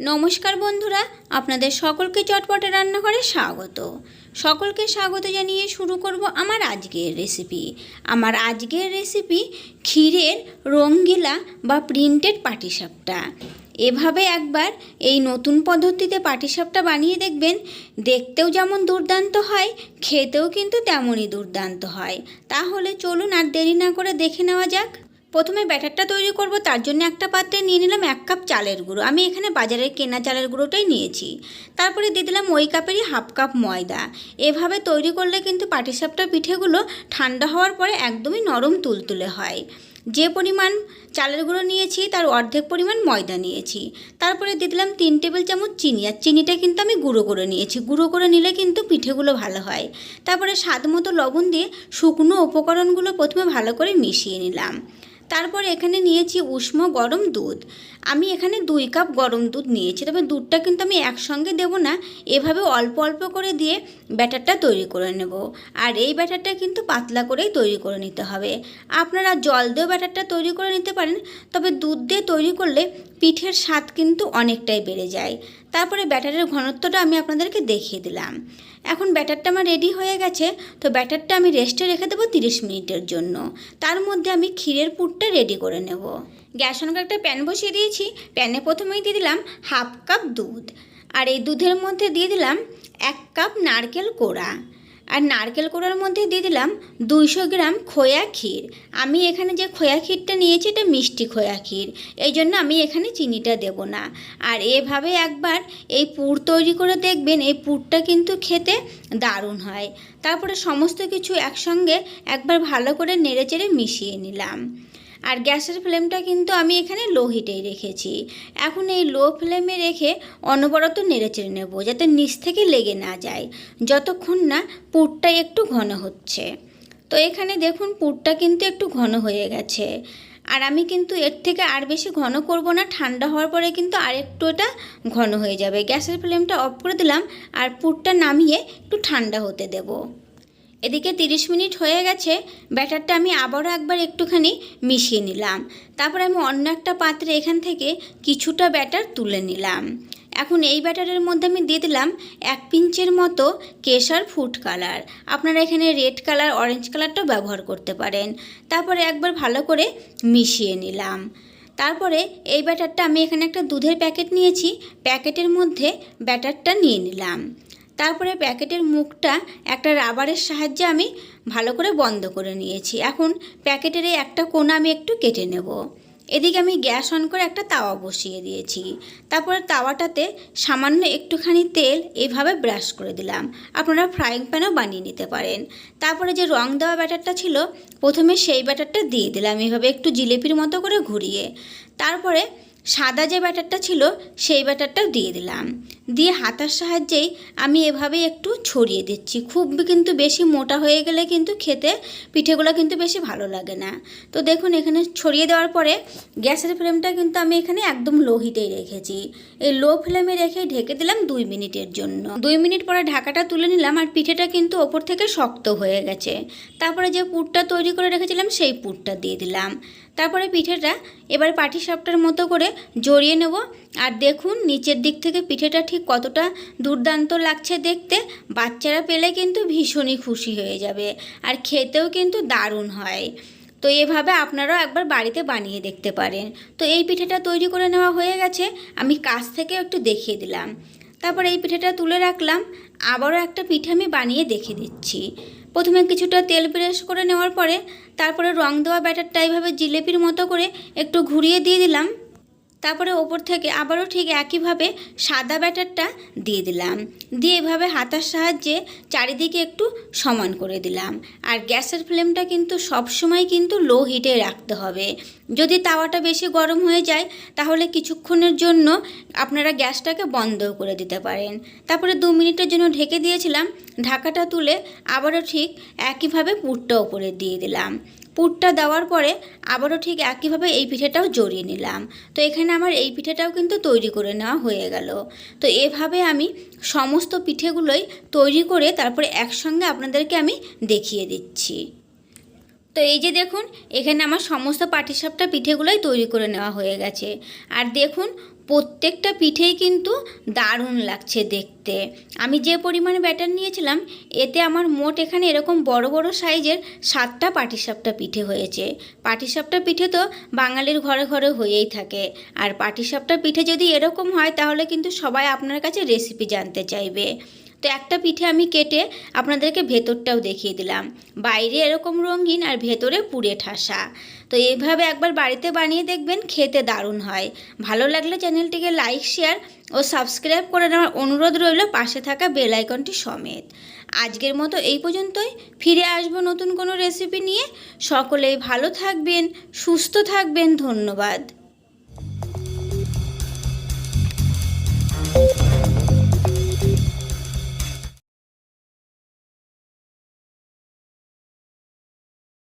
নমস্কার বন্ধুরা, আপনাদের সকলকে চটপটে রান্নাঘরে স্বাগত। সকলকে স্বাগত জানিয়ে শুরু করব আমার আজকের রেসিপি। আমার আজকের রেসিপি ক্ষীরের রঙ্গিলা বা প্রিন্টেড পাটিসাপটা। এভাবে একবার এই নতুন পদ্ধতিতে পাটিসাপটা বানিয়ে দেখবেন, দেখতেও যেমন দুর্দান্ত হয়, খেতেও কিন্তু তেমনই দুর্দান্ত হয়। তাহলে চলুন আর দেরি না করে দেখে নেওয়া যাক। প্রথমে ব্যাটারটা তৈরি করব, তার জন্য একটা পাত্রে নিয়ে নিলাম এক কাপ চালের গুঁড়ো। আমি এখানে বাজারের কেনা চালের গুঁড়োটাই নিয়েছি। তারপরে দিয়ে দিলাম ওই কাপেরই হাফ কাপ ময়দা। এভাবে তৈরি করলে কিন্তু পাটিসাপটা পিঠেগুলো ঠান্ডা হওয়ার পরে একদমই নরম তুলতুলে হয়। যে পরিমাণ চালের গুঁড়ো নিয়েছি, তার অর্ধেক পরিমাণ ময়দা নিয়েছি। তারপরে দিয়ে দিলাম তিন টেবিল চামচ চিনি, আর চিনিটা কিন্তু আমি গুঁড়ো করে নিয়েছি। গুঁড়ো করে নিলে কিন্তু পিঠেগুলো ভালো হয়। তারপরে স্বাদ মতো লবণ দিয়ে শুকনো উপকরণগুলো প্রথমে ভালো করে মিশিয়ে নিলাম। তারপর এখানে নিয়েছি উষ্ণ গরম দুধ। আমি এখানে দুই কাপ গরম দুধ নিয়েছি, তবে দুধটা কিন্তু আমি একসঙ্গে দেব না, এভাবে অল্প অল্প করে দিয়ে ব্যাটারটা তৈরি করে নেব। আর এই ব্যাটারটা কিন্তু পাতলা করেই তৈরি করে নিতে হবে। আপনারা জল দিয়েও ব্যাটারটা তৈরি করে নিতে পারেন, তবে দুধ দিয়ে তৈরি করলে পিঠের স্বাদ কিন্তু অনেকটাই বেড়ে যায়। তারপরে ব্যাটারের ঘনত্বটা আমি আপনাদেরকে দেখিয়ে দিলাম। এখন ব্যাটারটা আমার রেডি হয়ে গেছে, তো ব্যাটারটা আমি রেস্টে রেখে দেবো তিরিশ মিনিটের জন্য। তার মধ্যে আমি ক্ষীরের পুরটা রেডি করে নেব। গ্যাস অনেক একটা প্যান বসিয়ে দিয়েছি। প্যানে প্রথমেই দিয়ে দিলাম হাফ কাপ দুধ। আর এই দুধের মধ্যে দিয়ে দিলাম এক কাপ নারকেল কোড়া। আর নারকেল কোড়ার মধ্যে দিয়ে দিলাম দুইশো গ্রাম খোয়া ক্ষীর। আমি এখানে যে খোয়া ক্ষীরটা নিয়েছি এটা মিষ্টি খোয়া ক্ষীর। এই জন্য আমি এখানে চিনিটা দেব না। আর এভাবে একবার এই পুর তৈরি করে দেখবেন এই পুরটা কিন্তু খেতে দারুণ হয়। তারপরে সমস্ত কিছু একসঙ্গে একবার ভালো করে নেড়েচেড়ে মিশিয়ে নিলাম। আর গ্যাসের ফ্লেমটা কিন্তু আমি এখানে লো হিটেই রেখেছি। এখন এই লো ফ্লেমে রেখে অনবরত নেড়েচেড়ে নেব যাতে নিচ থেকে লেগে না যায়। যতক্ষণ না পুরটা একটু ঘন হচ্ছে। তো এখানে দেখুন পুরটা কিন্তু একটু ঘন হয়ে গেছে। আর আমি কিন্তু এর থেকে আর বেশি ঘন করব না, ঠান্ডা হওয়ার পরে কিন্তু আর একটু এটা ঘন হয়ে যাবে। গ্যাসের ফ্লেমটা অফ করে দিলাম আর পুরটা নামিয়ে একটু ঠান্ডা হতে দেবো। এদিকে 30 মিনিট হয়ে গেছে, ব্যাটারটা আমি আবারও একবার একটুখানি মিশিয়ে নিলাম। তারপর আমি অন্য একটা পাত্রে এখান থেকে কিছুটা ব্যাটার তুলে নিলাম। এখন এই ব্যাটারের মধ্যে আমি দিয়ে দিলাম এক পিঞ্চের মতো কেশর ফুড কালার। আপনারা এখানে রেড কালার, অরেঞ্জ কালারটাও ব্যবহার করতে পারেন। তারপরে একবার ভালো করে মিশিয়ে নিলাম। তারপরে এই ব্যাটারটা আমি এখানে একটা দুধের প্যাকেট নিয়েছি। প্যাকেটের মধ্যে ব্যাটারটা নিয়ে নিলাম। তারপরে প্যাকেটের মুখটা একটা রাবারের সাহায্যে আমি ভালো করে বন্ধ করে নিয়েছি। এখন প্যাকেটের এই একটা কোণা আমি একটু কেটে নেব। এদিকে আমি গ্যাস অন করে একটা তাওয়া বসিয়ে দিয়েছি। তারপরে তাওয়াটাতে সামান্য একটুখানি তেল এইভাবে ব্রাশ করে দিলাম। আপনারা ফ্রাইং প্যানও বানিয়ে নিতে পারেন। তারপরে যে রং দেওয়া ব্যাটারটা ছিল, প্রথমে সেই ব্যাটারটা দিয়ে দিলাম এইভাবে একটু জিলেপির মতো করে ঘুরিয়ে। তারপরে সাদা যে ব্যাটারটা ছিল, সেই ব্যাটারটাও দিয়ে দিলাম। দিয়ে হাতার সাহায্যেই আমি এভাবে একটু ছড়িয়ে দিচ্ছি। খুব কিন্তু বেশি মোটা হয়ে গেলে কিন্তু খেতে, পিঠেগুলো কিন্তু বেশি ভালো লাগে না। তো দেখুন, এখানে ছড়িয়ে দেওয়ার পরে গ্যাসের ফ্লেমটা কিন্তু আমি এখানে একদম লো হিটেই রেখেছি। এই লো ফ্লেমে রেখে ঢেকে দিলাম দুই মিনিটের জন্য। দুই মিনিট পরে ঢাকাটা তুলে নিলাম আর পিঠেটা কিন্তু ওপর থেকে শক্ত হয়ে গেছে। তারপরে যে পুরটা তৈরি করে রেখেছিলাম, সেই পুরটা দিয়ে দিলাম। তারপরে পিঠেটা এবার পাটি সাপটার মতো করে জড়িয়ে নেব। আর দেখুন, নিচের দিক থেকে পিঠেটা ঠিক কতটা দুর্দান্ত লাগছে দেখতে। বাচ্চারা পেলে কিন্তু ভীষণই খুশি হয়ে যাবে আর খেতেও কিন্তু দারুণ হয়। তো এভাবে আপনারাও একবার বাড়িতে বানিয়ে দেখতে পারেন। তো এই পিঠেটা তৈরি করে নেওয়া হয়ে গেছে। আমি কাছ থেকে একটু দেখিয়ে দিলাম। তারপর এই পিঠেটা তুলে রাখলাম। আবারও একটা পিঠে আমি বানিয়ে দেখে দিচ্ছি। প্রথমে কিছুটা তেল ব্রাশ করে নেওয়ার পরে তারপরে রং দেওয়া ব্যাটারটা এইভাবে জিলেপির মতো করে একটু ঘুরিয়ে দিয়ে দিলাম। তারপরে ওপর থেকে আবারও ঠিক একইভাবে সাদা ব্যাটারটা দিয়ে দিলাম। দিয়ে এভাবে হাতার সাহায্যে চারিদিকে একটু সমান করে দিলাম। আর গ্যাসের ফ্লেমটা কিন্তু সব সময় কিন্তু লো হিটে রাখতে হবে। যদি তাওয়াটা বেশি গরম হয়ে যায়, তাহলে কিছুক্ষণের জন্য আপনারা গ্যাসটাকে বন্ধ করে দিতে পারেন। তারপরে দু মিনিটের জন্য ঢেকে দিয়েছিলাম। ঢাকাটা তুলে আবারও ঠিক একইভাবে পুরটা ওপরে দিয়ে দিলাম। পুরটা দেওয়ার পরে আবারও ঠিক একইভাবে এই পিঠেটাও জড়িয়ে নিলাম। তো এখানে আমার এই পিঠেটাও কিন্তু তৈরি করে নেওয়া হয়ে গেল। তো এভাবে আমি সমস্ত পিঠেগুলোই তৈরি করে তারপরে একসঙ্গে আপনাদেরকে আমি দেখিয়ে দিচ্ছি। তো এই যে দেখুন, এখানে আমার সমস্ত পাটিসাপটা পিঠেগুলোই তৈরি করে নেওয়া হয়ে গেছে। আর দেখুন, প্রত্যেকটা পিঠেই কিন্তু দারুণ লাগছে দেখতে। আমি যে পরিমাণে ব্যাটার নিয়েছিলাম, এতে আমার মোট এখানে এরকম বড় বড় সাইজের সাতটা পাটিসাপটা পিঠে হয়েছে। পাটিসাপটা পিঠে তো বাঙালির ঘরে ঘরে হয়েই থাকে। আর পাটিসাপটা পিঠে যদি এরকম হয়, তাহলে কিন্তু সবাই আপনার কাছে রেসিপি জানতে চাইবে। তো একটা পিঠে আমি কেটে আপনাদেরকে ভেতরটাও দেখিয়ে দিলাম। বাইরে এরকম রঙিন আর ভেতরে পুড়ে ঠাসা। তো এইভাবে একবার বাড়িতে বানিয়ে দেখবেন, খেতে দারুণ হয়। ভালো লাগলে চ্যানেলটিকে লাইক, শেয়ার ও সাবস্ক্রাইব করে নেওয়ার অনুরোধ রইল পাশে থাকা বেল আইকনটি সমেত। আজকের মতো এই পর্যন্তই। ফিরে আসব নতুন কোনো রেসিপি নিয়ে। সকলেই ভালো থাকবেন, সুস্থ থাকবেন। ধন্যবাদ।